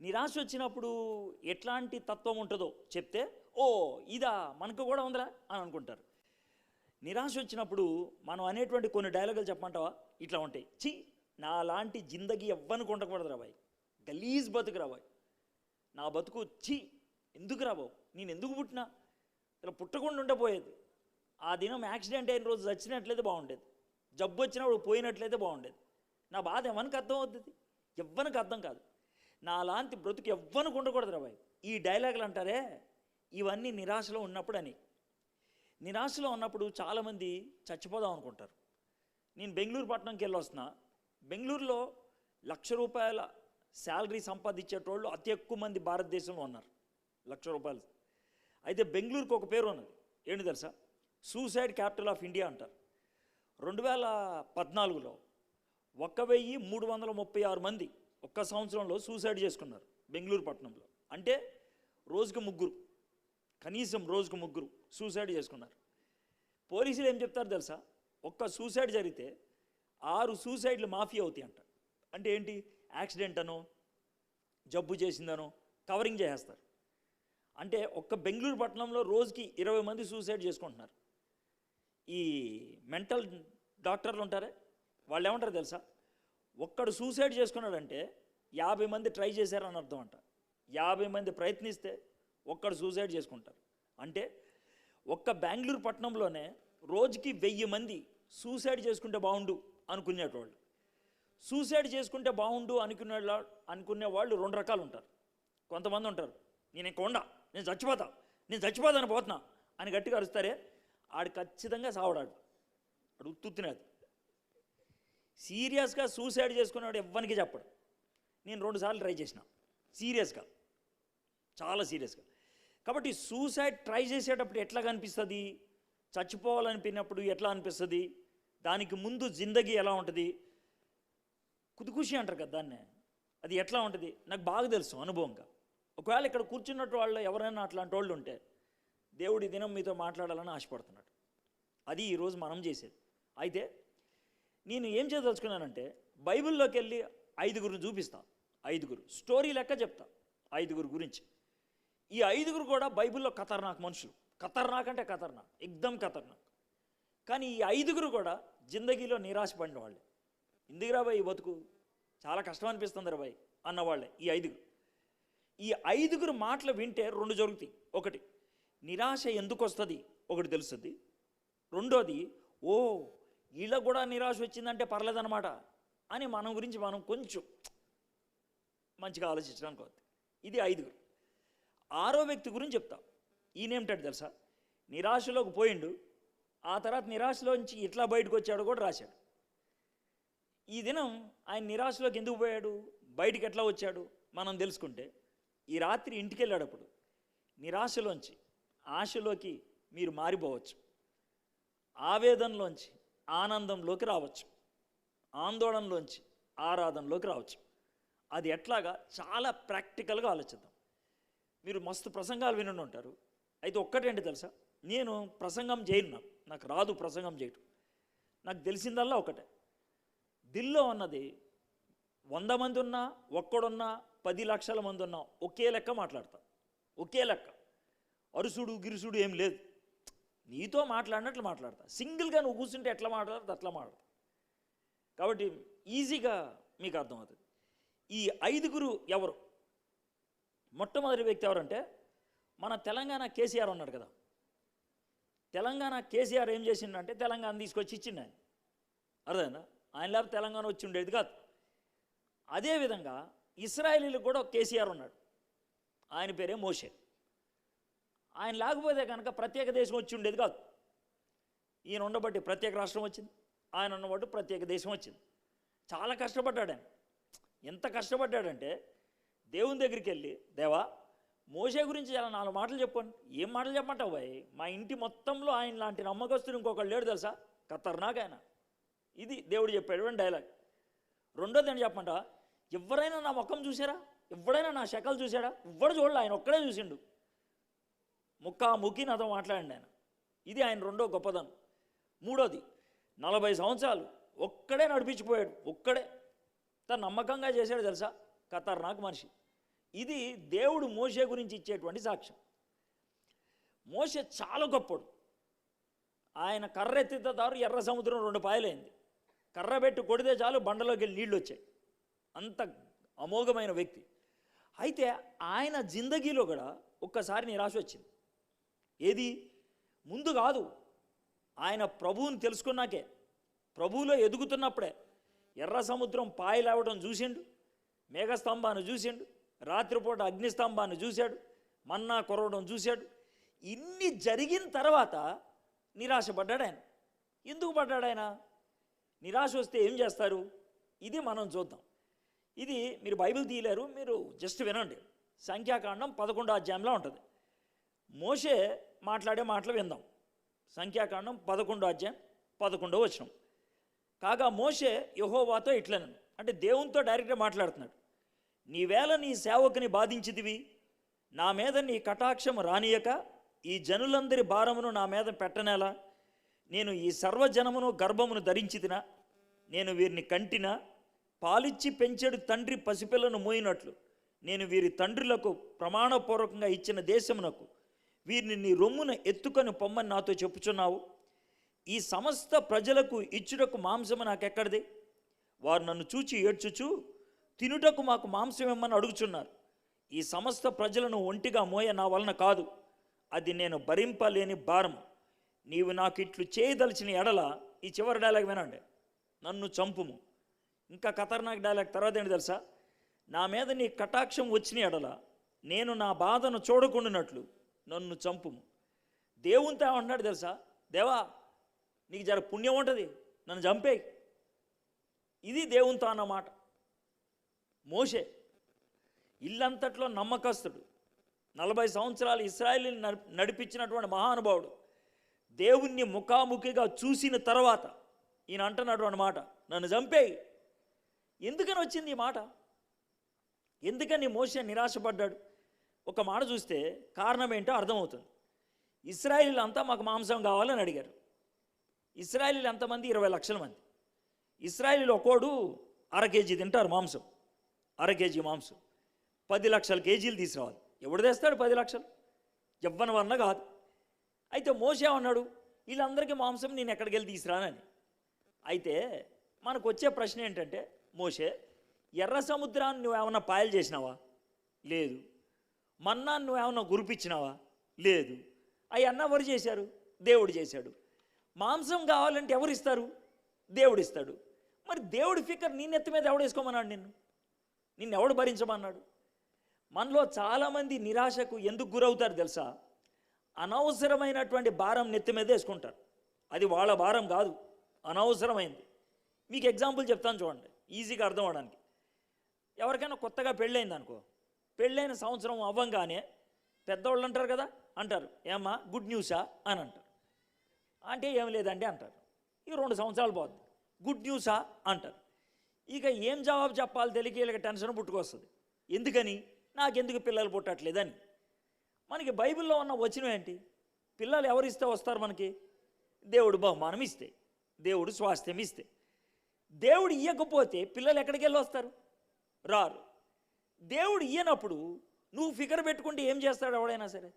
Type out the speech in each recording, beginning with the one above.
నిరాశ వచ్చినప్పుడు ఎట్లాంటి తత్వం ఉంటుందో చెప్తే ఓ ఇదా మనకు కూడా ఉందిరా అని అనుకుంటారు. నిరాశ వచ్చినప్పుడు మనం అనేటువంటి కొన్ని డైలాగులు చెప్పమంటావా? ఇట్లా ఉంటాయి. చి నా లాంటి జిందగీ ఎవ్వనికి ఉండకూడదు రాబాయ్ గలీజ్ బతుకు రాబాయ్ నా బతుకు చి ఎందుకు రాబావు నేను ఎందుకు పుట్టినా? ఇలా పుట్టకుండా ఉండపోయేది ఆ దినం యాక్సిడెంట్ అయిన రోజు చచ్చినట్లయితే బాగుండేది. జబ్బు వచ్చినప్పుడు పోయినట్లయితే బాగుండేది. నా బాధ ఎవరికి అర్థం అవుతుంది ఎవ్వనికి అర్థం కాదు. నాలాంటి బ్రతుకు ఎవ్వనికి ఉండకూడదు రాబాయ్ ఈ డైలాగులు అంటారే ఇవన్నీ నిరాశలో ఉన్నప్పుడు అని నిరాశలో ఉన్నప్పుడు చాలామంది చచ్చిపోదాం అనుకుంటారు. నేను బెంగళూరు పట్టణంకి వెళ్ళొస్తున్నా బెంగళూరులో లక్ష రూపాయల శాలరీ సంపాదించేటోళ్ళు అతి ఎక్కువ మంది భారతదేశంలో ఉన్నారు. లక్ష రూపాయలు. అయితే బెంగళూరుకు ఒక పేరు ఉన్నది. ఏంటి తెలుసా? సూసైడ్ క్యాపిటల్ ఆఫ్ ఇండియా అంటారు. రెండు వేల పద్నాలుగులో ఒక్క వెయ్యి మూడు వందల ముప్పై ఆరు మంది ఒక్క సంవత్సరంలో సూసైడ్ చేసుకున్నారు బెంగళూరు పట్టణంలో. అంటే రోజుకు ముగ్గురు కనీసం రోజుకు ముగ్గురు సూసైడ్ చేసుకున్నారు. పోలీసులు ఏం చెప్తారు తెలుసా? ఒక్క సూసైడ్ జరిగితే ఆరు సూసైడ్లు మాఫీ అవుతాయి అంట అంటే ఏంటి? యాక్సిడెంట్ అనో జబ్బు చేసిందనో కవరింగ్ చేసేస్తారు. అంటే ఒక్క బెంగళూరు పట్టణంలో రోజుకి ఇరవై మంది సూసైడ్ చేసుకుంటున్నారు. ఈ మెంటల్ డాక్టర్లు ఉంటారే? వాళ్ళు ఏమంటారు తెలుసా? ఒక్కడు సూసైడ్ చేసుకున్నాడంటే యాభై మంది ట్రై చేశారని అర్థం అంట యాభై మంది ప్రయత్నిస్తే ఒక్కడు సూసైడ్ చేసుకుంటారు. అంటే ఒక్క బెంగళూరు పట్టణంలోనే రోజుకి వెయ్యి మంది సూసైడ్ చేసుకుంటే బాగుండు అనుకునేటోళ్ళు. సూసైడ్ చేసుకుంటే బాగుండు అనుకునే అనుకునే వాళ్ళు రెండు రకాలు ఉంటారు. కొంతమంది ఉంటారు నేను ఇంక ఉండా నేను చచ్చిపోతా నేను చచ్చిపోతాను పోతున్నా అని గట్టిగా అరుస్తారే ఆడు ఖచ్చితంగా సావడాడు. ఆడు ఉత్తుత్తినది సీరియస్గా సూసైడ్ చేసుకున్నాడు ఎవ్వనికి చెప్పడు. నేను రెండుసార్లు ట్రై చేసిన. సీరియస్గా. చాలా సీరియస్గా. కాబట్టి సూసైడ్ ట్రై చేసేటప్పుడు ఎట్లా కనిపిస్తుంది? చచ్చిపోవాలనిపినప్పుడు ఎట్లా అనిపిస్తుంది? దానికి ముందు జిందగీ ఎలా ఉంటుంది? కుదుకుషి అంటారు కదా దాన్నే. అది ఎట్లా ఉంటుంది? నాకు బాగా తెలుసు అనుభవంగా. ఒకవేళ ఇక్కడ కూర్చున్నట్టు వాళ్ళు ఎవరైనా అట్లాంటి వాళ్ళు ఉంటే దేవుడి దినం మీతో మాట్లాడాలని ఆశపడుతున్నాడు. అది ఈరోజు మనం చేసేది. అయితే నేను ఏం చేయదలుచుకున్నానంటే బైబిల్లోకి వెళ్ళి ఐదుగురిని చూపిస్తా. ఐదుగురు. స్టోరీ లెక్క చెప్తా. ఐదుగురు గురించి. ఈ ఐదుగురు కూడా బైబిల్లో ఖతర్నాక్ మనుషులు. ఖతర్నాక్ అంటే ఖతర్నాక్. ఎగ్దమ్ ఖతర్నాక్. కానీ ఈ ఐదుగురు కూడా జిందగీలో నిరాశపడిన వాళ్ళే. ఇందుకురా బాయ్ ఈ బతుకు? చాలా కష్టం అనిపిస్తుంది రా బాయ్ అన్నవాళ్ళే ఈ ఐదుగురు. ఈ ఐదుగురు మాటలు వింటే రెండు జరుగుతాయి. ఒకటి నిరాశ ఎందుకు వస్తుంది ఒకటి తెలుస్తుంది. రెండోది ఓ వీళ్ళకు కూడా నిరాశ వచ్చిందంటే పర్లేదన్నమాట అని మనం గురించి మనం కొంచెం మంచిగా ఆలోచించడానికి అవుతుంది ఇది ఐదుగురు. ఆరో వ్యక్తి గురించి చెప్తా. ఈయనేమిటాడు తెలుసా? నిరాశలోకి పోయిండు. ఆ తర్వాత నిరాశలోంచి ఇట్లా బయటకు వచ్చాడు కూడా రాశాడు. ఈ దినం ఆయన నిరాశలోకి ఎందుకు పోయాడు? బయటికి ఎట్లా వచ్చాడు? మనం తెలుసుకుంటే ఈ రాత్రి ఇంటికి వెళ్ళేటప్పుడు నిరాశలోంచి ఆశలోకి మీరు మారిపోవచ్చు. ఆవేదనలోంచి ఆనందంలోకి రావచ్చు. ఆందోళనలోంచి ఆరాధనలోకి రావచ్చు. అది ఎట్లాగా? చాలా ప్రాక్టికల్గా ఆలోచిద్దాం. మీరు మస్తు ప్రసంగాలు వినుండి ఉంటారు. అయితే ఒక్కటేంటి తెలుసా? నేను ప్రసంగం చేయను నాకు. నాకు రాదు ప్రసంగం చేయటం. నాకు తెలిసిందల్లా ఒకటే. దిల్లో ఉన్నది వంద మంది ఉన్నా ఒక్కడున్నా పది లక్షల మంది ఉన్నా ఒకే లెక్క మాట్లాడతా. ఒకే లెక్క. అరుసుడు గిరుసుడు ఏం లేదు. నీతో మాట్లాడినట్లు మాట్లాడతా. సింగిల్గా నువ్వు కూర్చుంటే ఎట్లా మాట్లాడతా అట్లా మాట్లాడతా. కాబట్టి ఈజీగా మీకు అర్థమవుతుంది. ఈ ఐదుగురు ఎవరు? మొట్టమొదటి వ్యక్తి ఎవరంటే మన తెలంగాణ కేసీఆర్ ఉన్నాడు కదా. తెలంగాణ కేసీఆర్ ఏం చేసిండంటే తెలంగాణ తీసుకొచ్చి ఇచ్చిండు ఆయన. అర్థమైందా? ఆయన లేకపోతే తెలంగాణ వచ్చి ఉండేది కాదు. అదేవిధంగా ఇస్రాయేలీలకు కూడా కేసీఆర్ ఉన్నాడు. ఆయన పేరే మోషే. ఆయన లేకపోతే కనుక ప్రత్యేక దేశం వచ్చి ఉండేది కాదు. ఈయన ఉండబట్టి ప్రత్యేక రాష్ట్రం వచ్చింది. ఆయన ఉన్నబట్టి ప్రత్యేక దేశం వచ్చింది. చాలా కష్టపడ్డాడు ఆయన. ఎంత కష్టపడ్డాడంటే దేవుని దగ్గరికి వెళ్ళి దేవా మోసే గురించి చాలా నాలుగు మాటలు చెప్పండి. ఏం మాటలు చెప్పమంటావు బాయ్? మా ఇంటి మొత్తంలో ఆయన లాంటి నమ్మకస్తుడు ఇంకొకళ్ళు లేడు తెలుసా? ఖతర్నాక్ ఆయన. ఇది దేవుడు చెప్పాడు డైలాగ్. రెండోది ఏంటి చెప్పమంట ఎవరైనా నా ముఖం చూసారా ఎవడైనా నా శకలు చూసాడా ఎవడు చూడలే ఆయన ఒక్కడే చూసిండు. ముక్కా ముక్కి నాతో మాట్లాడండి ఆయన ఇది ఆయన రెండో గొప్పదనం. మూడోది నలభై సంవత్సరాలు ఒక్కడే నడిపించిపోయాడు. ఒక్కడే. తను నమ్మకంగా చేశాడు తెలుసా? ఖతర్నాక్ మనిషి. ఇది దేవుడు మోషే గురించి ఇచ్చేటువంటి సాక్ష్యం. మోసే చాలా గొప్పడు. ఆయన కర్ర ఎత్తిదారు ఎర్ర సముద్రం రెండు పాయలైంది. కర్ర పెట్టి కొడితే చాలు బండలోకి వెళ్ళి నీళ్ళు వచ్చాయి అంత అమోఘమైన వ్యక్తి. అయితే ఆయన జిందగీలో కూడా ఒక్కసారి నిరాశ వచ్చింది. ఏది? ముందు కాదు. ఆయన ప్రభువుని తెలుసుకున్నాకే. ప్రభువులో ఎదుగుతున్నప్పుడే ఎర్ర సముద్రం పాయలేవడం చూసిండు మేఘస్తంభాన్ని చూసిండు రాత్రిపూట అగ్నిస్తంభాన్ని చూశాడు మన్నా కొరవడం చూశాడు. ఇన్ని జరిగిన తర్వాత నిరాశపడ్డాడు ఆయన. ఎందుకు పడ్డాడు ఆయన? నిరాశ వస్తే ఏం చేస్తారు? ఇది మనం చూద్దాం. ఇది మీరు బైబిల్ తీయలేరు మీరు జస్ట్ వినండి. సంఖ్యాకాండం పదకొండో అధ్యాయంలో ఉంటుంది. మోషే మాట్లాడే మాటలు విందాం. సంఖ్యాకాండం పదకొండో అధ్యాయం పదకొండో వచనం. కాగా మోషే యహోవాతో ఇట్లనను. అంటే దేవునితో డైరెక్ట్గా మాట్లాడుతున్నాడు. నీవేళ నీ సేవకుని బాధించిదివి నా మీద నీ కటాక్షము రానియక ఈ జనులందరి భారమును నా మీద పెట్టనేలా. నేను ఈ సర్వజనమును గర్భమును ధరించితినా. నేను వీరిని కంటినా. పాలిచ్చి పెంచెడు తండ్రి పసిపిల్లను మోయినట్లు. నేను వీరి తండ్రులకు ప్రమాణపూర్వకంగా ఇచ్చిన దేశమునకు వీరిని నీ రొమ్మున ఎత్తుకొని పొమ్మని నాతో చెప్పుచున్నావు. ఈ సమస్త ప్రజలకు ఇచ్చుటకు మాంసము నాకెక్కడిది? వారు నన్ను చూచి ఏడ్చుచు తినుటకు మాకు మాంసం ఇమ్మని అడుగుచున్నారు. ఈ సమస్త ప్రజలను ఒంటిగా మోయ నా వలన కాదు. అది నేను భరింపలేని భారం. నీవు నాకు ఇట్లు చేయదలిచిన ఎడల ఈ చివరి డైలాగ్ వినండి. నన్ను చంపుము. ఇంకా ఖతర్నాక్ డైలాగ్ తర్వాత ఏంటి తెలుసా? నా మీద నీ కటాక్షం వచ్చిన ఎడల నేను నా బాధను చూడకుండానట్లు నన్ను చంపుము దేవునితో ఏమంటున్నాడు తెలుసా? దేవా నీకు జర పుణ్యం ఉంటుంది నన్ను చంపేయి. ఇది దేవునితో అన్నమాట మోషే ఇల్లంతట్లో నమ్మకస్తుడు. నలభై సంవత్సరాలు ఇస్రాయల్ని నడిపించినటువంటి మహానుభావుడు. దేవుణ్ణి ముఖాముఖిగా చూసిన తర్వాత ఈయన అంటున్నటువంటి మాట నన్ను చంపేయి. ఎందుకని వచ్చింది ఈ మాట? ఎందుకని మోసే నిరాశపడ్డాడు? ఒక మాట చూస్తే కారణం ఏంటో అర్థమవుతుంది. ఇస్రాయిల్ అంతా మాకు మాంసం కావాలని అడిగారు. ఇస్రాయిల్ ఎంతమంది? ఇరవై లక్షల మంది. ఇస్రాయిల్ ఒక్కోడు అర కేజీ తింటారు మాంసం. అర కేజీ మాంసం. పది లక్షల కేజీలు తీసుకురావాలి. ఎవడు తెస్తాడు పది లక్షలు? ఎవ్వని వన్న కాదు. అయితే మోసే అన్నాడు వీళ్ళందరికీ మాంసం నేను ఎక్కడికి వెళ్ళి తీసుకురానని. అయితే మనకు వచ్చే ప్రశ్న ఏంటంటే మోషే ఎర్ర సముద్రాన్ని నువ్వేమన్నా పాయలు చేసినావా? లేదు. మన్నాన్ని నువ్వేమన్నా గురిపించినావా? లేదు. అవి ఎవరు చేశారు? దేవుడు చేశాడు. మాంసం కావాలంటే ఎవరు ఇస్తారు? దేవుడు ఇస్తాడు. మరి దేవుడి ఫికర్ నీ నెత్తి మీద ఎవడు వేసుకోమన్నాడు నిన్ను? నిన్ను ఎవడు భరించమన్నాడు? మనలో చాలామంది నిరాశకు ఎందుకు గురవుతారు తెలుసా? అనవసరమైనటువంటి భారం నెత్తి మీద వేసుకుంటారు. అది వాళ్ళ భారం కాదు. అనవసరమైంది. మీకు ఎగ్జాంపుల్ చెప్తాను చూడండి. ఈజీగా అర్థం అవడానికి. ఎవరికైనా కొత్తగా పెళ్ళైంది అనుకో పెళ్ళైన సంవత్సరం అవ్వంగానే పెద్దవాళ్ళు అంటారు కదా అంటారు. ఏమ్మా గుడ్ న్యూసా అని అంటారు. అంటే ఏం లేదండి అంటారు. ఇక రెండు సంవత్సరాలు పోతుంది గుడ్ న్యూసా అంటారు. ఇక ఏం జవాబు చెప్పాలి? తెలియక వీళ్ళకి టెన్షన్ పుట్టుకొస్తుంది. ఎందుకని? నాకెందుకు పిల్లలు పుట్టట్లేదని. మనకి బైబిల్లో ఉన్న వచనం ఏంటి? పిల్లలు ఎవరు ఇస్తే వస్తారు మనకి? దేవుడు బహుమానం ఇస్తే. దేవుడు స్వాస్థ్యం ఇస్తే. దేవుడు ఇవ్వకపోతే పిల్లలు ఎక్కడికి వెళ్ళి వస్తారు? రారు. దేవుడు ఇయ్యనప్పుడు నువ్వు ఫిగర్ పెట్టుకుంటే ఏం చేస్తాడు ఎవడైనా సరే?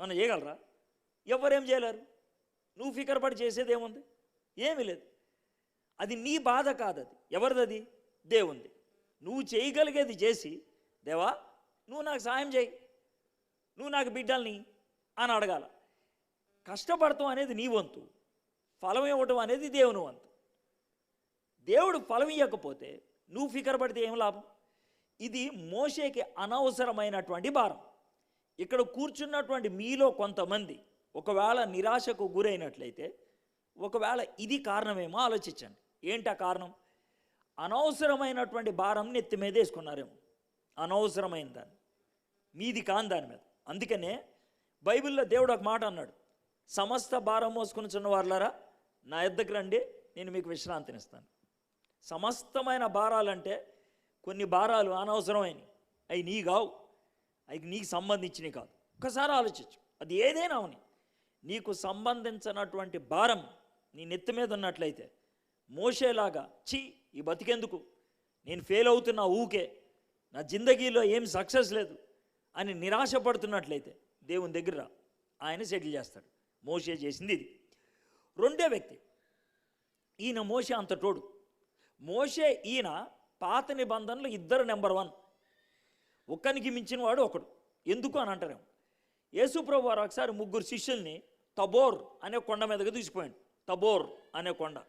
ఏమన్నా చేయగలరా? ఎవరేం చేయలేరు. నువ్వు ఫికర్ పడి చేసేది ఏముంది? ఏమీ లేదు. అది నీ బాధ కాదు అది ఎవరిది దేవుంది. నువ్వు చేయగలిగేది చేసి దేవా నువ్వు నాకు సాయం చేయి. నువ్వు నాకు బిడ్డల్ని అని అడగాల. కష్టపడతాం అనేది నీ వంతు. ఫలం ఇవ్వటం అనేది దేవుని వంతు. దేవుడు ఫలం ఇవ్వకపోతే నువ్వు ఫికర్ పడితే ఏం లాభం? ఇది మోషేకి అనవసరమైనటువంటి భారం. ఇక్కడ కూర్చున్నటువంటి మీలో కొంతమంది ఒకవేళ నిరాశకు గురైనట్లయితే ఒకవేళ ఇది కారణమేమో ఆలోచించండి. ఏంటి ఆ కారణం? అనవసరమైనటువంటి భారం నెత్తి మీద వేసుకున్నారేమో. అనవసరమైన దాన్ని. మీది కాని దాని మీద. అందుకనే బైబిల్లో దేవుడు ఒక మాట అన్నాడు. సమస్త భారం మోసుకుని చిన్న వాళ్ళారా నా ఎద్దకు రండి నేను మీకు విశ్రాంతినిస్తాను. సమస్తమైన భారాలంటే కొన్ని భారాలు అనవసరమైనవి. అవి నీ కావు. అవి నీకు సంబంధించినవి కాదు. ఒక్కసారి ఆలోచించు. అది ఏదైనా అవని. నీకు సంబంధించినటువంటి భారం నీ నెత్తి మీద ఉన్నట్లయితే మోసేలాగా ఛీ ఈ బతికెందుకు? నేను ఫెయిల్ అవుతున్నా ఊకే. నా జిందగీలో ఏం సక్సెస్ లేదు అని నిరాశపడుతున్నట్లయితే దేవుని దగ్గర ఆయన సెటిల్ చేస్తాడు. మోషే చేసింది ఇది. రెండో వ్యక్తి. ఈయన మోషే అంత తోడు. మోషే ఈయన పాత నిబంధనలు ఇద్దరు నెంబర్ వన్. ఒక్కనికి మించిన వాడు ఒకడు. ఎందుకు అని అంటారేమో. యేసుప్రభు వారు ఒకసారి ముగ్గురు శిష్యుల్ని తబోర్ అనే కొండ మీదకి తీసుకుపోయాడు. తబోర్ అనే కొండ.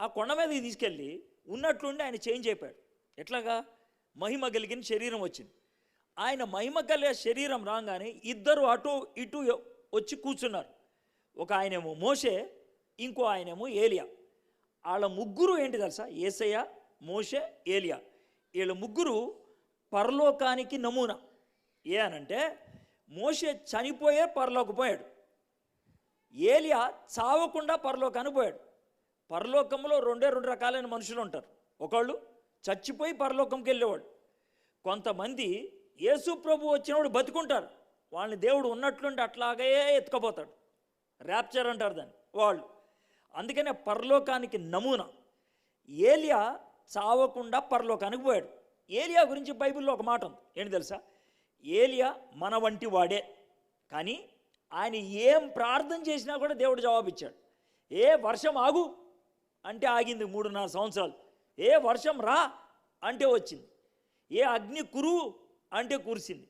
ఆ కొండ మీదకి తీసుకెళ్ళి ఉన్నట్లుండి ఆయన చేంజ్ అయిపోయాడు. ఎట్లాగా? మహిమ కలిగిన శరీరం వచ్చింది. ఆయన మహిమ కలిగే శరీరం రాగానే ఇద్దరు అటు ఇటు వచ్చి కూర్చున్నారు. ఒక ఆయనేమో మోషే ఇంకో ఆయనేమో ఏలియా. వాళ్ళ ముగ్గురు ఏంటి తెలుసా? ఏసయ్య మోషే ఏలియా. వీళ్ళ ముగ్గురు పరలోకానికి నమూనా. ఏ అనంటే మోషే చనిపోయే పరలోకి పోయాడు. ఏలియా చావకుండా పరలోకానికి పోయాడు. పరలోకంలో రెండే రెండు రకాలైన మనుషులు ఉంటారు. ఒకళ్ళు చచ్చిపోయి పరలోకంకి వెళ్ళేవాడు. కొంతమంది యేసు ప్రభు వచ్చినప్పుడు బతుకుంటారు. వాళ్ళని దేవుడు ఉన్నట్లుండి అట్లాగే ఎత్తుకపోతాడు. ర్యాప్చర్ అంటారు దాన్ని వాళ్ళు. అందుకనే పరలోకానికి నమూనా. ఏలియా చావకుండా పరలోకానికి పోయాడు. ఏలియా గురించి బైబిల్లో ఒక మాట ఉంది. ఏంటి తెలుసా? ఏలియా మన వంటి వాడే. కానీ ఆయన ఏం ప్రార్థన చేసినా కూడా దేవుడు జవాబిచ్చాడు. ఏ వర్షం ఆగు అంటే ఆగింది మూడున్నర సంవత్సరాలు. ఏ వర్షం రా అంటే వచ్చింది. ఏ అగ్ని కురువు అంటే కురిసింది.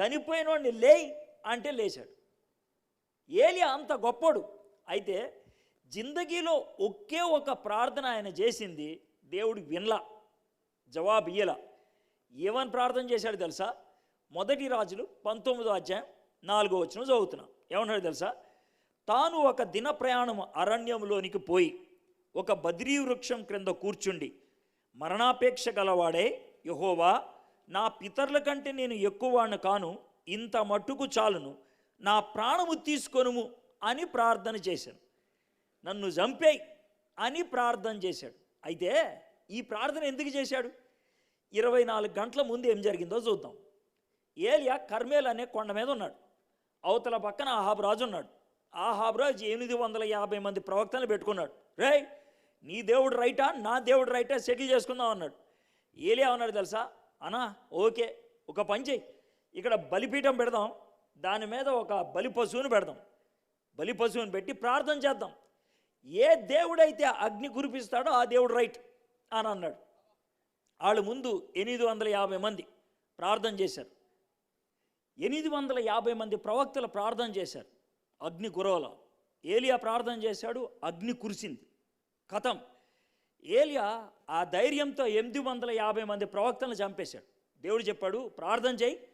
చనిపోయిన వాడిని లేయ్ అంటే లేచాడు. ఏలియా అంత గొప్పడు. అయితే జిందగీలో ఒకే ఒక ప్రార్థన ఆయన చేసింది దేవుడు వినలా జవాబు ఇయ్యలా. ఏమని ప్రార్థన చేశాడు తెలుసా? మొదటి రాజులు పంతొమ్మిదో అధ్యాయం నాలుగో వచ్చిన చదువుతున్నాం. ఏమన్నాడు తెలుసా? తాను ఒక దిన ప్రయాణం అరణ్యంలోనికి పోయి ఒక బద్రీ వృక్షం క్రింద కూర్చుండి మరణాపేక్ష గలవాడే యహోవా నా పితరుల కంటే నేను ఎక్కువవాణ్ణి కాను ఇంత మట్టుకు చాలును నా ప్రాణము తీసుకొనుము అని ప్రార్థన చేశాను. నన్ను చంపేయి అని ప్రార్థన చేశాడు. అయితే ఈ ప్రార్థన ఎందుకు చేశాడు? ఇరవై నాలుగు గంటల ముందు ఏం జరిగిందో చూద్దాం. ఏలియా కర్మేల్ అనే కొండ మీద ఉన్నాడు. అవతల పక్కన ఆహాబ్ రాజు ఉన్నాడు. ఆహాబ్ రాజు ఎనిమిది వందల యాభై మంది ప్రవక్తలు పెట్టుకున్నాడు. రేయ్ నీ దేవుడు రైటా? నా దేవుడు రైటా? సెటిల్ చేసుకుందాం అన్నాడు. ఏలియా అన్నాడు తెలుసా? అనా ఓకే ఒక పని చేయి ఇక్కడ బలిపీఠం పెడదాం. దాని మీద ఒక బలి పశువుని పెడదాం. బలి పశువుని పెట్టి ప్రార్థన చేద్దాం. ఏ దేవుడైతే అగ్ని కురిపిస్తాడో ఆ దేవుడు రైట్. అని అన్నాడు. వాళ్ళు ముందు ఎనిమిది వందల యాభై మంది ప్రార్థన చేశారు. ఎనిమిది వందల యాభై మంది ప్రవక్తలు ప్రార్థన చేశారు. అగ్ని గురవల ఏలియా ప్రార్థన చేశాడు అగ్ని కురిసింది. కథం. ఏలియా ఆ ధైర్యంతో ఎనిమిది వందల యాభై మంది ప్రవక్తలను చంపేశాడు. దేవుడు చెప్పాడు ప్రార్థన చేయి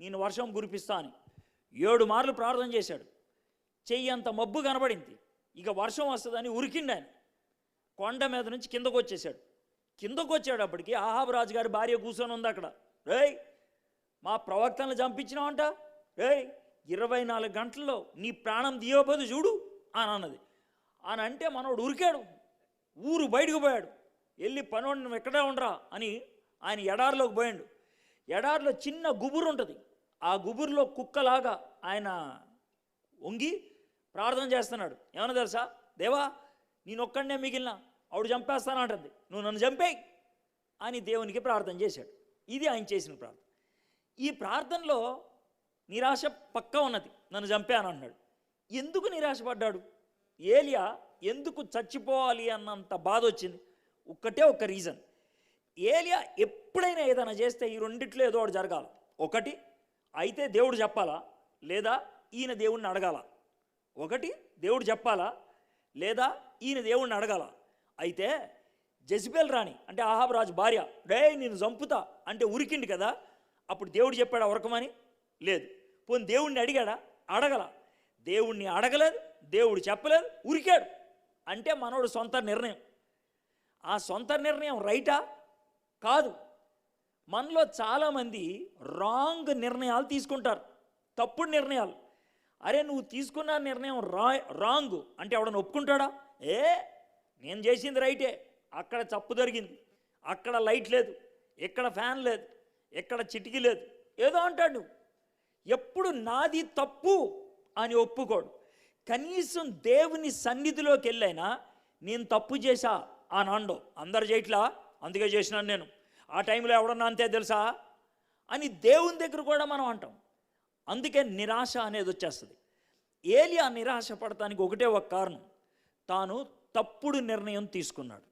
నేను వర్షం కురిపిస్తా అని. ఏడు మార్లు ప్రార్థన చేశాడు. చెయ్యి అంత మబ్బు కనబడింది. ఇక వర్షం వస్తుందని ఉరికిండు ఆయన. కొండ మీద నుంచి కిందకు వచ్చేసాడు కిందకు వచ్చేటప్పటికి ఆహాబ్ రాజు గారి భార్య కూర్చొని ఉంది అక్కడ. రేయ్ మా ప్రవక్తలను చంపించినావంట. రేయ్ ఇరవై నాలుగు గంటల్లో నీ ప్రాణం తీయబోదు చూడు అని అన్నది. అని అంటే మనోడు ఉరికాడు. ఊరు బయటకు పోయాడు. వెళ్ళి పనోడు నువ్వు ఎక్కడే ఉండరా అని ఆయన ఎడారిలోకి పోయాడు. ఎడారిలో చిన్న గుబురు ఉంటుంది. ఆ గుబురులో కుక్కలాగా ఆయన వంగి ప్రార్థన చేస్తున్నాడు. ఏమన్నా తెలుసా? దేవా నేను ఒక్కడనే మిగిలిన. ఆవిడ చంపేస్తానంటుంది. నువ్వు నన్ను చంపేయి అని దేవునికి ప్రార్థన చేశాడు. ఇది ఆయన చేసిన ప్రార్థన. ఈ ప్రార్థనలో నిరాశ పక్కా ఉన్నది. నన్ను చంపాను అన్నాడు ఎందుకు నిరాశపడ్డాడు? ఏలియా ఎందుకు చచ్చిపోవాలి అన్నంత బాధ వచ్చింది ఒక్కటే ఒక్క రీజన్. ఏలియా ఎప్పుడైనా ఏదైనా చేస్తే ఈ రెండిట్లో ఏదో ఒకటి జరగాలి. ఒకటి అయితే దేవుడు చెప్పాలా? లేదా ఈయన దేవుణ్ణి అడగాల? ఒకటి దేవుడు చెప్పాలా? లేదా ఈయన దేవుణ్ణి అడగాల? అయితే జెజిబెల్ రాణి అంటే ఆహాబ్ రాజు భార్య డే నేను చంపుతా అంటే ఉరికిండి కదా అప్పుడు దేవుడు చెప్పాడా ఉరకమని? లేదు. పోనీ దేవుణ్ణి అడిగాడా? అడగల. దేవుణ్ణి అడగలేదు దేవుడు చెప్పలేదు ఉరికాడు. అంటే మనోడు సొంత నిర్ణయం. ఆ సొంత నిర్ణయం రైటా? కాదు. మనలో చాలామంది రాంగ్ నిర్ణయాలు తీసుకుంటారు. తప్పుడు నిర్ణయాలు. అరే నువ్వు తీసుకున్న నిర్ణయం రా రాంగ్. అంటే ఎవడన్నా ఒప్పుకుంటాడా? ఏ? నేను చేసింది రైటే. అక్కడ తప్పు జరిగింది. అక్కడ లైట్ లేదు. ఇక్కడ ఫ్యాన్ లేదు. ఎక్కడ చిటికీ లేదు. ఏదో అంటాడు నువ్వు. ఎప్పుడు నాది తప్పు అని ఒప్పుకోడు. కనీసం దేవుని సన్నిధిలోకి వెళ్ళైనా నేను తప్పు చేశా అని అండవు అందరు చేయట్లా అందుకే చేసినాను నేను. ఆ టైంలో ఎవడన్నా అంతే తెలుసా? అని దేవుని దగ్గర కూడా మనం అంటాం. అందుకే నిరాశ అనేది వచ్చేస్తుంది. ఏలియా నిరాశ పడటానికి ఒకటే ఒక కారణం. తాను తప్పుడు నిర్ణయం తీసుకున్నాడు.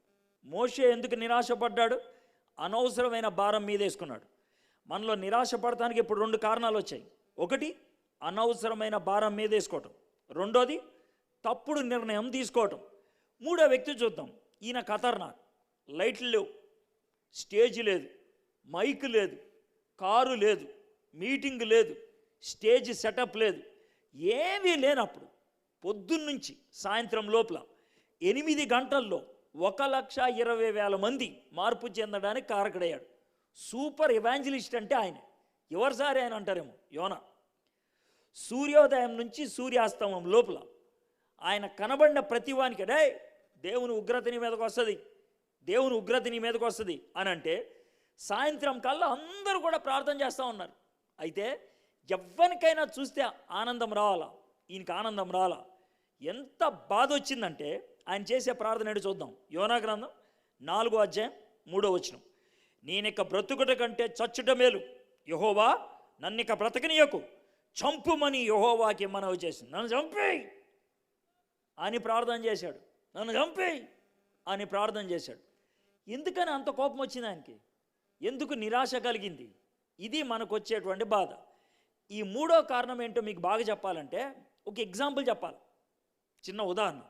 మోషే ఎందుకు నిరాశపడ్డాడు? అనవసరమైన భారం మీద వేసుకున్నాడు మనలో నిరాశపడటానికి ఇప్పుడు రెండు కారణాలు వచ్చాయి. ఒకటి అనవసరమైన భారం మీద వేసుకోవటం రెండోది తప్పుడు నిర్ణయం తీసుకోవటం. మూడో వ్యక్తి చూద్దాం. ఈయన ఖతర్నాక్. లైట్లు లేవు. స్టేజ్ లేదు. మైక్ లేదు. కారు లేదు. మీటింగ్ లేదు. స్టేజ్ సెటప్ లేదు. ఏమీ లేనప్పుడు పొద్దున్నుంచి సాయంత్రం లోపల ఎనిమిది గంటల్లో ఒక లక్ష ఇరవై వేల మంది మార్పు చెందడానికి కారకుడయ్యాడు. సూపర్ ఎవాంజలిస్ట్ అంటే ఆయన. ఎవరిసారి ఆయన అంటారేమో? యోన. సూర్యోదయం నుంచి సూర్యాస్తమం లోపల ఆయన కనబడిన ప్రతివానికి డే దేవుని ఉగ్రత నీ మీదకి వస్తుంది. దేవుని ఉగ్రత నీ మీదకి వస్తుంది. అని అంటే సాయంత్రం కల్లా అందరూ కూడా ప్రార్థన చేస్తూ ఉన్నారు. అయితే ఎవరికైనా చూస్తే ఆనందం రావాలా? ఈయనకి ఆనందం రావాలా? ఎంత బాధ వచ్చిందంటే ఆయన చేసే ప్రార్థన ఏంటో చూద్దాం. యోనా గ్రంథం నాలుగో అధ్యాయం మూడో వచనం. నేనిక బ్రతుకుట కంటే చచ్చుట మేలు. యహోవా నన్నిక బ్రతకనీయకు. చంపుమని యహోవాకి మనవి చేసింది నన్ను చంపేయి అని ప్రార్థన చేశాడు. నన్ను చంపేయి అని ప్రార్థన చేశాడు. ఎందుకని అంత కోపం వచ్చింది ఆయనకి? ఎందుకు నిరాశ కలిగింది? ఇది మనకు వచ్చేటువంటి బాధ. ఈ మూడో కారణం ఏంటో మీకు బాగా చెప్పాలంటే ఒక ఎగ్జాంపుల్ చెప్పాలి. చిన్న ఉదాహరణ.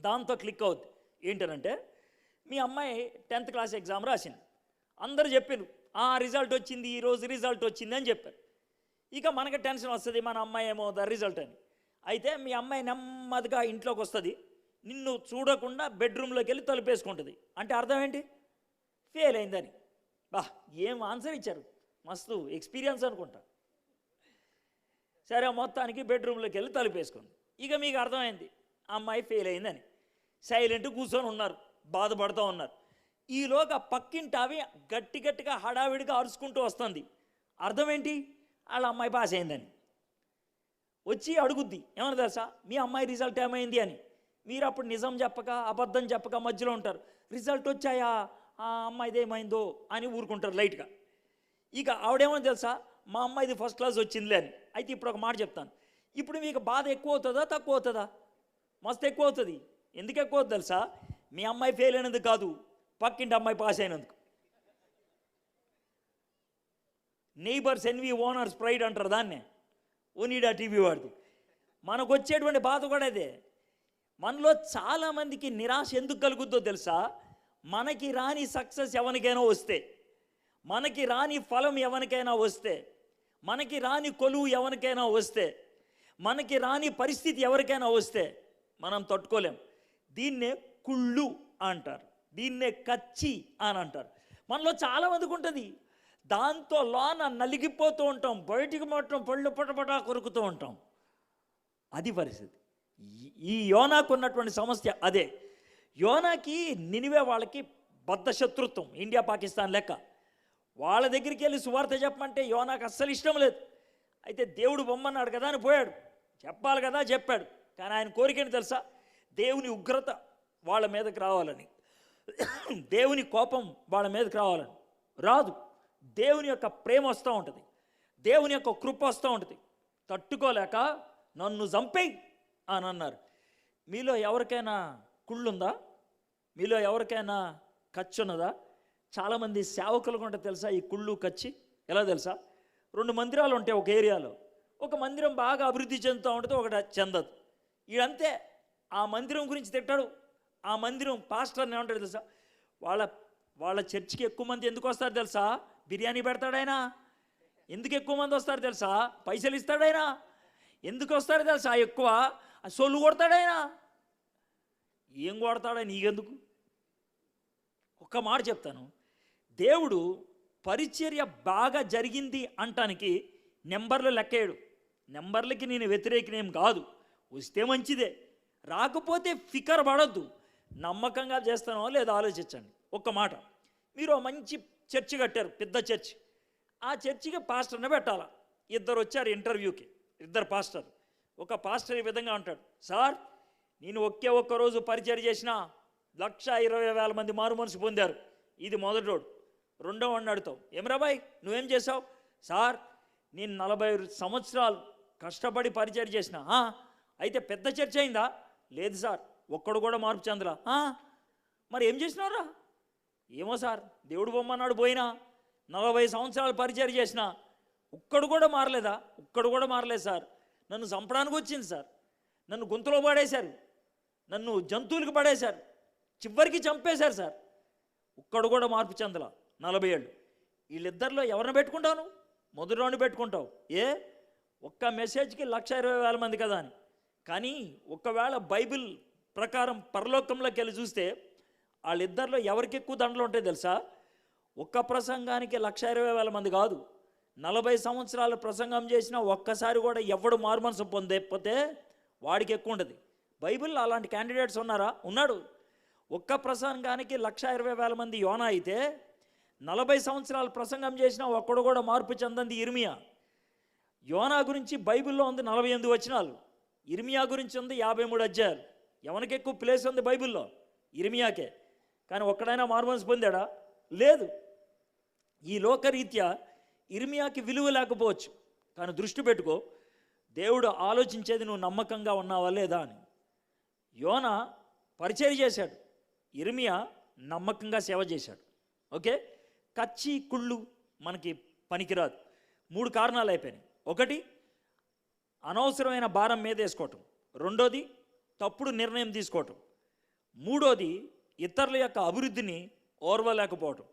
దాంతో క్లిక్ అవుద్ది. ఏంటనంటే మీ అమ్మాయి టెన్త్ క్లాస్ ఎగ్జామ్ రాసింది. అందరూ చెప్పారు ఆ రిజల్ట్ వచ్చింది ఈ రోజు రిజల్ట్ వచ్చింది అని చెప్పారు. ఇక మనకి టెన్షన్ వస్తుంది మన అమ్మాయి ఏమో రిజల్ట్ అని. అయితే మీ అమ్మాయి నెమ్మదిగా ఇంట్లోకి వస్తుంది నిన్ను చూడకుండా బెడ్రూమ్లోకి వెళ్ళి తలుపేసుకుంటుంది. అంటే అర్థం ఏంటి? ఫెయిల్ అయిందని. బా ఏం ఆన్సర్ ఇచ్చారు? మస్తు ఎక్స్పీరియన్స్ అనుకుంటా. సరే మొత్తానికి బెడ్రూమ్లోకి వెళ్ళి తలుపేసుకుంది. ఇక మీకు అర్థమైంది అమ్మాయి ఫెయిల్ అయిందని. సైలెంట్ కూర్చొని ఉన్నారు బాధపడుతూ ఉన్నారు. ఈలోగా పక్కింటి అవి గట్టి గట్టిగా హడావిడిగా అరుచుకుంటూ వస్తుంది. అర్థం ఏంటి వాళ్ళ అమ్మాయి పాస్ అయిందని. వచ్చి అడుగుద్ది ఏమన్నా తెలుసా? మీ అమ్మాయి రిజల్ట్ ఏమైంది అని. మీరు అప్పుడు నిజం చెప్పక అబద్ధం చెప్పక మధ్యలో ఉంటారు. రిజల్ట్ వచ్చాయా? ఆ అమ్మాయిది ఏమైందో? అని ఊరుకుంటారు లైట్గా. ఇక ఆవిడేమో తెలుసా? మా అమ్మాయిది ఫస్ట్ క్లాస్ వచ్చిందిలే అని. అయితే ఇప్పుడు ఒక మాట చెప్తాను. ఇప్పుడు మీకు బాధ ఎక్కువ అవుతుందా తక్కువ అవుతుందా? మస్తు ఎక్కువ అవుతుంది. ఎందుకు ఎక్కువ తెలుసా? మీ అమ్మాయి ఫెయిల్ అయినందుకు కాదు పక్కింటి అమ్మాయి పాస్ అయినందుకు. నైబర్స్ ఎన్వి ఓనర్స్ ప్రైడ్ అంటారు దాన్నే. ఓనీడా టీవీ వాడిది. మనకు వచ్చేటువంటి బాధ కూడా అదే. మనలో చాలామందికి నిరాశ ఎందుకు కలుగుద్దో తెలుసా? మనకి రాని సక్సెస్ ఎవరికైనా వస్తే మనకి రాని ఫలం ఎవరికైనా వస్తే మనకి రాని కొలువు ఎవరికైనా వస్తే మనకి రాని పరిస్థితి ఎవరికైనా వస్తే మనం తట్టుకోలేం. దీన్నే కుళ్ళు అంటారు. దీన్నే కచ్చి అని అంటారు. మనలో చాలా మందికి ఉంటుంది. దాంతో లోన నలిగిపోతూ ఉంటాం. బయటికి మాత్రం పళ్ళు పటపటా కొరుకుతూ ఉంటాం. అది పరిస్థితి ఈ- ఈ యోనాకు ఉన్నటువంటి సమస్య అదే. యోనాకి నినివే వాళ్ళకి బద్ధ శత్రుత్వం ఇండియా పాకిస్తాన్ లెక్క. వాళ్ళ దగ్గరికి వెళ్ళి సువార్త చెప్పమంటే యోనాకు అస్సలు ఇష్టం లేదు. అయితే దేవుడు బొమ్మన్నాడు కదా అని పోయాడు. చెప్పాలి కదా చెప్పాడు. కానీ ఆయన కోరికని తెలుసా? దేవుని ఉగ్రత వాళ్ళ మీదకి రావాలని. దేవుని కోపం వాళ్ళ మీదకి రావాలని. రాదు. దేవుని యొక్క ప్రేమ వస్తూ ఉంటుంది. దేవుని యొక్క కృప వస్తూ ఉంటుంది. తట్టుకోలేక నన్ను చంపేయి అని అన్నారు. మీలో ఎవరికైనా కుళ్ళుందా? మీలో ఎవరికైనా ఖర్చు ఉన్నదా చాలామంది సేవకులు కూడా తెలుసా ఈ కుళ్ళు కచ్చి ఎలా తెలుసా? రెండు మందిరాలు ఉంటాయి ఒక ఏరియాలో. ఒక మందిరం బాగా అభివృద్ధి చెందుతూ ఉంటుంది ఒకటి చెందదు. ఈడంతే. ఆ మందిరం గురించి తిట్టాడు ఆ మందిరం పాస్టర్ని ఏమంటాడు తెలుసా? వాళ్ళ వాళ్ళ చర్చికి ఎక్కువ మంది ఎందుకు వస్తారు తెలుసా? బిర్యానీ పెడతాడైనా ఎందుకు ఎక్కువ మంది వస్తారు తెలుసా? పైసలు ఇస్తాడైనా ఎందుకు వస్తారు తెలుసా? ఎక్కువ. ఆ సొల్లు కొడతాడైనా ఏం కొడతాడా నీకెందుకు? ఒక్క మాట చెప్తాను. దేవుడు పరిచర్య బాగా జరిగింది అంటానికి నెంబర్లు లెక్కేయడు. నెంబర్లకి నేను వ్యతిరేకనేం కాదు. వస్తే మంచిదే. రాకపోతే ఫికర్ పడద్దు. నమ్మకంగా చేస్తానో లేదో ఆలోచించండి. ఒక్క మాట. మీరు మంచి చర్చి కట్టారు పెద్ద చర్చి. ఆ చర్చికి పాస్టర్ని పెట్టాలా? ఇద్దరు వచ్చారు ఇంటర్వ్యూకి. ఇద్దరు పాస్టర్. ఒక పాస్టర్ ఈ విధంగా అంటాడు. సార్ నేను ఒకే ఒక్క రోజు పరిచయం చేసిన లక్ష ఇరవై వేల మంది మారు మనసు పొందారు. ఇది మొదటి రెండో. వాడిని అడుగుతావు. ఏమరాబాయ్ నువ్వేం చేసావు సార్ నేను నలభై సంవత్సరాలు కష్టపడి పరిచయం చేసిన అయితే పెద్ద చర్చ అయిందా లేదు సార్ ఒక్కడు కూడా మార్పు చెందలా. మరి ఏం చేసినావురా? ఏమో సార్ దేవుడు బొమ్మన్నాడు పోయినా నలభై సంవత్సరాలు పరిచయం చేసిన ఒక్కడు కూడా మారలేదా? ఒక్కడు కూడా మారలేదు సార్. నన్ను చంపడానికి వచ్చింది సార్. నన్ను గొంతులో పడేశారు. నన్ను జంతువులకు పడేశారు. చివరికి చంపేశారు సార్. ఒక్కడు కూడా మార్పు చెందల. నలభై ఏళ్ళు. వీళ్ళిద్దరిలో ఎవరిని పెట్టుకుంటాను? మొదటిలోని పెట్టుకుంటావు. ఏ? ఒక్క మెసేజ్కి లక్ష ఇరవై వేల మంది కదా అని. కానీ ఒకవేళ బైబిల్ ప్రకారం పరలోకంలోకి వెళ్ళి చూస్తే వాళ్ళిద్దరిలో ఎవరికి ఎక్కువ దండలు ఉంటాయి తెలుసా? ఒక్క ప్రసంగానికి లక్ష ఇరవై వేల మంది కాదు. నలభై సంవత్సరాలు ప్రసంగం చేసినా ఒక్కసారి కూడా ఎవడు మార్మనసు పొందకపోతే వాడికి ఎక్కువ ఉంటుంది బైబిల్లో అలాంటి క్యాండిడేట్స్ ఉన్నారా? ఉన్నాడు. ఒక్క ప్రసంగానికి లక్ష ఇరవై వేల మంది యోన అయితే నలభై సంవత్సరాలు ప్రసంగం చేసినా ఒక్కడు కూడా మార్పు చెందంది ఇర్మియా. యోనా గురించి బైబిల్లో ఉంది నలభై ఎనిమిది వచనాలు. ఇర్మియా గురించి ఉంది యాభై మూడు అధ్యాయాలు. ఎవరికి ఎక్కువ ప్లేస్ ఉంది బైబిల్లో? ఇర్మియాకే. కానీ ఒక్కడైనా మార్మన్స్ పొందాడా? లేదు. ఈ లోకరీత్యా ఇర్మియాకి విలువ లేకపోవచ్చు. కానీ దృష్టి పెట్టుకో దేవుడు ఆలోచించేది నువ్వు నమ్మకంగా ఉన్నావా లేదా అని. యోన పరిచయం చేశాడు. ఇర్మియా నమ్మకంగా సేవ చేశాడు. ఓకే? కచ్చి కుళ్ళు మనకి పనికిరాదు. మూడు కారణాలు అయిపోయినాయి. ఒకటి అనవసరమైన భారం మీద వేసుకోవటం. రెండోది తప్పుడు నిర్ణయం తీసుకోవటం. మూడోది ఇతరుల యొక్క అభివృద్ధిని ఓర్వలేకపోవటం.